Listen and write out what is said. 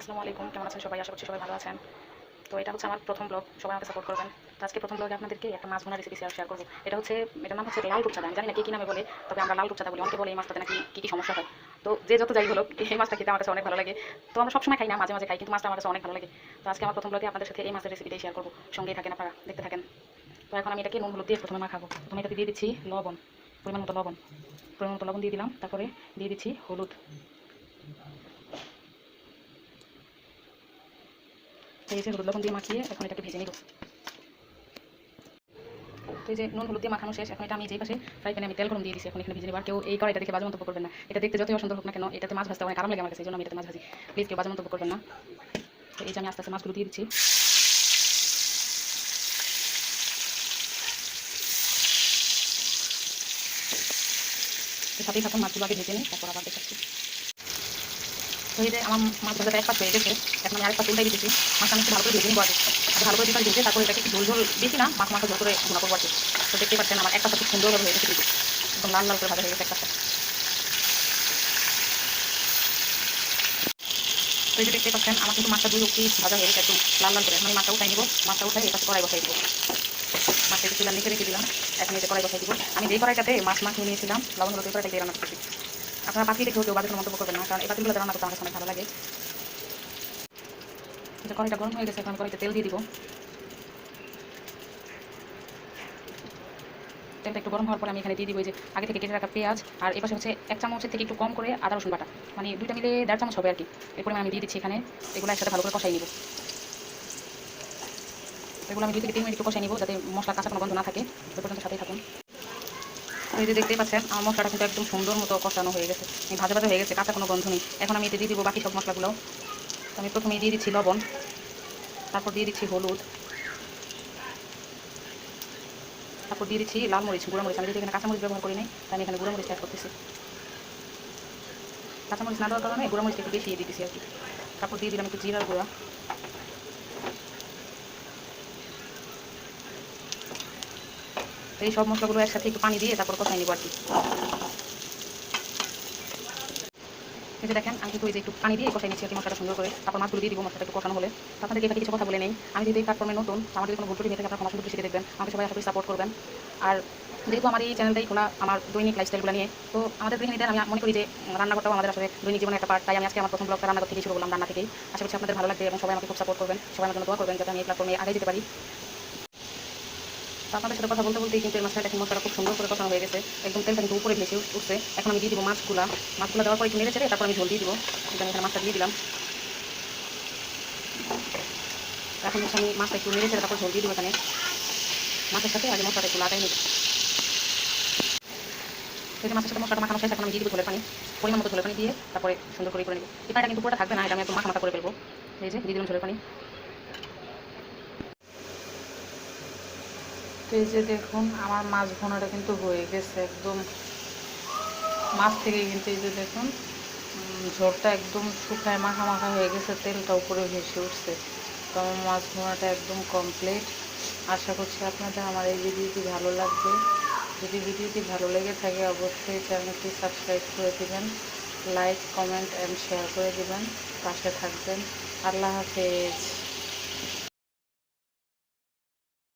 আসসালামু আলাইকুম, কেমন আছেন সবাই? আশা করছি সবাই ভালো আছেন। তো এটা হচ্ছে আমার প্রথম ব্লগ সবাই আমাকে সাপোর্ট করবেন। তো আজকে প্রথম ব্লগে আপনাদেরকে একটা মাছ ভোনা রেসিপি শেয়ার শেয়ার করব। এটা হচ্ছে, এটার নাম হচ্ছে লাল রূপচাঁদা জানি না কি কি নামে বলে, তবে আমরা লাল রূপচাঁদা বলি। অনেকে বলে এই মাছটাতে নাকি কী কী সমস্যা হয়। তো যে যত যাই হলো এই মাছটা খেতে আমার কাছে অনেক ভালো লাগে। তো আমরা সবসময় খাই না, মাঝে মাঝে খাই, কিন্তু মাছটা আমার কাছে অনেক ভালো লাগে। তো আজকে আমার প্রথম ব্লগে আপনাদের সাথে এই মাছের রেসিপিটাই শেয়ার করব। সঙ্গেই থাকেন আপনারা, দেখতে থাকেন। তো এখন আমি এটাকে নুন, হলুদ দিয়ে প্রথমে মাখাবো। প্রথমে এটাতে দিয়ে দিচ্ছি লবণ, পরিমাণ মতো লবণ। পরিমাণ মতো লবণ দিয়ে দিলাম, তারপরে দিয়ে দিচ্ছি হলুদ। তো এই যে হলুদ লবণ দিয়ে মাখিয়ে এখন এটাকে ভেজে নিব। এই যে নুন হলুদ দিয়ে মাখানো শেষ, এখন এটা আমি যেই পাশে ফ্রাই প্যানে আমি তেল গরম দিয়ে দিচ্ছি এখন এখানে ভেজে নিব। আর কেউ এই কড়াইটা দেখে বাজে মন্তব্য করবেন না। এটা দেখতে যতই অসুন্দর হোক না কেন, এটাতে মাছ ভাজতে অনেক আরাম লাগে আমার কাছে, এই জন্য আমি এটাতে মাছ ভাজি। প্লিজ কেউ বাজে মন্তব্য করবেন না। তো এই যে আমি আস্তে আস্তে মাছগুলো দিয়ে দিচ্ছি। সাথেই থাকুন মাছগুলো আগে ভেজে নিই, তারপর আবার দেখাচ্ছি। এই আমার মাছ ভাজাটা এক পাশ হয়ে গেছে এখন আমি আরেক পাশ দিতেছি। মাছটা আমি একটু ভালো করে ভেজে নিবো কি। তো ভালো করে দুপাশ ভেজে তারপর এটাকে একটু ঝোল ঝোল বেশি না মাছ মাছ ঝোল করে গুণা করব কি। তো দেখতেই পাচ্ছেন আমার এক পাশটা সুন্দরভাবে হয়ে গেছে একদম লাল লাল করে ভাজা হয়ে গেছে এক পাশটা তো যে দেখতে পাচ্ছেন, আমার কিন্তু মাছটা দুই অব্দি ভাজা হয়ে গেছে একদম লাল লাল করে। আমি মাছটা উঠাই নিবো। মাছটা উঠাই পাশে কড়াই বসাই দিব। মাছটা একটু চুলা লিখে রেখে দিলাম। এখন যে কড়াই বসাই দিব। আমি যেই কড়াইটাতে মাছ মাখিয়ে নিয়েছিলাম, লবণ হলুদ কড়াইটা দিয়ে রান্না করতেছি। আপনারা পাখি দেখেও কেউ বাজে কোনো মন্তব্য করবেন না, কারণ এই পাখিগুলো রান্না করতে আমার অনেক ভালো লাগে। এটা কড়াইটা গরম হয়ে গেছে, এখন কড়াইতে তেল দিয়ে দিব। তেলটা একটু গরম হওয়ার পরে আমি এখানে দিয়ে দিব যে আগে থেকে কেটে রাখা পেঁয়াজ, আর এপাশে হচ্ছে এক চামচের থেকে একটু কম করে আদা, রসুন বাটা। মানে দুইটা মিলে দেড় চামচ হবে আর কি এরপরে আমি দিয়ে দিচ্ছি এখানে এগুলো একসাথে ভালো করে কষাই নিব। এগুলো আমি দুই থেকে তিন মিনিট একটু কষাই নিব যাতে মশলা, কাঁচা কোনো গন্ধ না থাকে। ওই পর্যন্ত সাথেই থাকুন। এই যে দেখতেই পাচ্ছেন, আমার মশলাটা কিন্তু একদম সুন্দর মতো কষানো হয়ে গেছে। ভাজা ভাজা হয়ে গেছে, কাঁচা কোনো গন্ধ নেই। এখন আমি এতে দিয়ে দিব বাকি সব মশলাগুলো আমি প্রথমে দিয়ে দিচ্ছি লবণ, তারপর দিয়ে দিচ্ছি হলুদ, তারপর দিয়ে দিচ্ছি লাল মরিচ, গুঁড়ো মরিচ। আমি যদি এখানে কাঁচামরিচ ব্যবহার করি নাই, তাই আমি এখানে গুঁড়ো মরিচ অ্যাড করতেছি। কাঁচামরিচ না দেওয়ার কারণে গুঁড়ো মরিচটা একটু বেশি দিয়ে দিতেছি আর কি। তারপর দিয়ে দিলাম একটু জিরার গুঁড়া। এই সব মশলাগুলো একসাথে একটু পানি দিয়ে তারপর কষাই নিব আর কি। এই যে দেখেন, আমি কিন্তু এই যে একটু পানি দিয়ে কষাই নিচ্ছি আর কি মশলাটা সুন্দর করে। তারপর মাছগুলো দিয়ে দিব মশলাটা একটু কষানো হলে। আপনাদেরকে এখানে কিছু কথা বলে নেই। আমি যদি এই প্ল্যাটফর্মে নতুন আমার যদি কোনো ভুল ত্রুটি হয়ে থাকে, আপনারা সুন্দর দৃষ্টিতে দেখবেন। আমাকে সবাই আশা করি সাপোর্ট করবেন। আর যেহেতু আমার এই চ্যানেলটাই খোলা, আমার দৈনিক লাইফস্টাইলগুলো নিয়ে, তো আমাদের গৃহিণীদের আমি মনে করি যে রান্নাঘরটাও আমাদের আসলে দৈনিক জীবনের একটা পার্ট তাই আমি আজকে আমার প্রথম ব্লগটা রান্নাঘর থেকেই শুরু করলাম রান্না থেকেই। আশা করছি আপনাদের ভালো লাগবে এবং সবাই আমাকে খুব সাপোর্ট করবেন। সবাই আমার জন্য দোয়া করবেন যাতে আমি এই প্ল্যাটফর্মে আগে যেতে পারি। তো আপনাদের সাথে কথা বলতে বলতেই কিন্তু এই মাছটা দেখেন মশলাটা খুব সুন্দর করে কষানো হয়ে গেছে। একদম তেলটা কিন্তু উপরে ভেসে উঠছে। এখন আমি দিয়ে দিব মাছগুলা। মাছগুলো দেওয়ার পর একটু নেড়ে ছেড়ে তারপর আমি ঝোল দিয়ে দিব। এখানে এখানে মাছটা দিয়ে দিলাম। এখন হচ্ছে আমি মাছটা একটু নেড়ে ছেড়ে তারপর ঝোল দিয়ে দিব এখানে। মাছের সাথে আগে মশলাটা একটু লাগাই নিব। এই মাছের সাথে মশলাটা মাখানো শেষ, এখন আমি দিয়ে দিব ঝোলের পানি। পরিমাণ মতো ঝোলের পানি দিয়ে তারপরে সুন্দর করে করে নিব। এই পানিটা কিন্তু পুরোটা থাকবে না, এটা আমি একদম মাখা মাখা করে ফেলব। এই যে, দিয়ে দিলাম ঝোলের পানি। তো এই যে দেখুন, আমার মাছ ভোনাটা কিন্তু হয়ে গেছে একদম। মাছ থেকে কিন্তু এই যে দেখুন ঝোলটা একদম শুকায় মাখা মাখা হয়ে গেছে, তেলটা উপরে ভেসে উঠছে। তো আমার মাছ ভোনাটা একদম কমপ্লিট আশা করছি আপনাদের আমার এই ভিডিওটি ভালো লাগবে। যদি ভিডিওটি ভালো লেগে থাকে, অবশ্যই চ্যানেলটি সাবস্ক্রাইব করে দেবেন, লাইক, কমেন্ট অ্যান্ড শেয়ার করে দেবেন। পাশে থাকবেন। আল্লাহ হাফেজ।